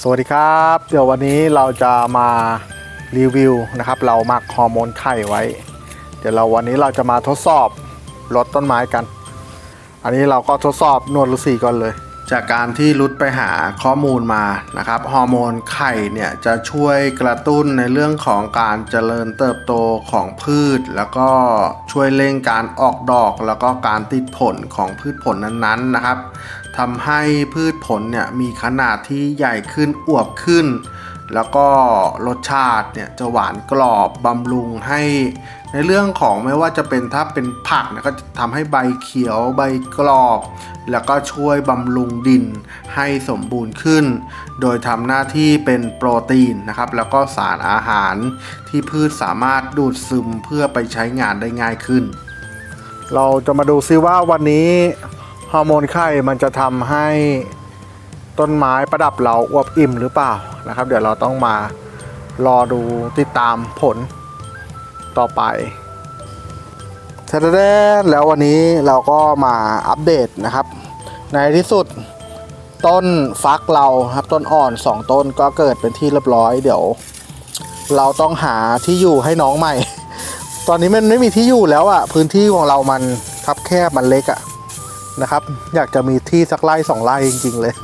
สวัสดีครับ เดี๋ยววันนี้เราจะมารีวิวนะครับ เราหมักฮอร์โมนไข่ไว้ เดี๋ยวเราวันนี้เราจะมาทดสอบลดต้นไม้กัน อันนี้เราก็ทดสอบนวดฤาษีก่อนเลย จากการที่รุดไปหาข้อมูลมานะครับฮอร์โมนไข่เนี่ยจะช่วยกระตุ้นในเรื่องของการเจริญเติบโตของพืช แล้วก็ช่วยเร่งการออกดอกแล้วก็การติดผลของพืชผลนั้นๆนะครับทำให้พืชผลเนี่ยมีขนาดที่ใหญ่ขึ้นอวบขึ้น แล้วก็รสชาติเนี่ยจะหวานกรอบบำรุงให้ในเรื่องของไม่ว่าจะเป็นถ้าเป็นผักเนี่ยก็จะทำให้ใบเขียวใบกรอบ แล้วก็ช่วยบำรุงดินให้สมบูรณ์ขึ้น โดยทำหน้าที่เป็นโปรตีนนะครับ แล้วก็สารอาหารที่พืชสามารถดูดซึมเพื่อไปใช้งานได้ง่ายขึ้น เราจะมาดูซิว่าวันนี้ฮอร์โมนไข่มันจะทำให้ต้นไม้ประดับเราอวบอิ่มหรือเปล่านะครับ เดี๋ยวเราต้องมารอดูติดตามผลต่อไป แท้ๆแล้ววันนี้เราก็มาอัปเดตนะครับ ในที่สุดต้นฟักเราครับต้นอ่อน 2 ต้นก็เกิดเป็นที่เรียบร้อยเดี๋ยว เราต้องหาที่อยู่ให้น้องใหม่ ตอนนี้มันไม่มีที่อยู่แล้วอะพื้นที่ของเรามันคับแคบมันเล็กอะนะครับ อยากจะมีที่สักไร่สองไร่จริง ๆ เลย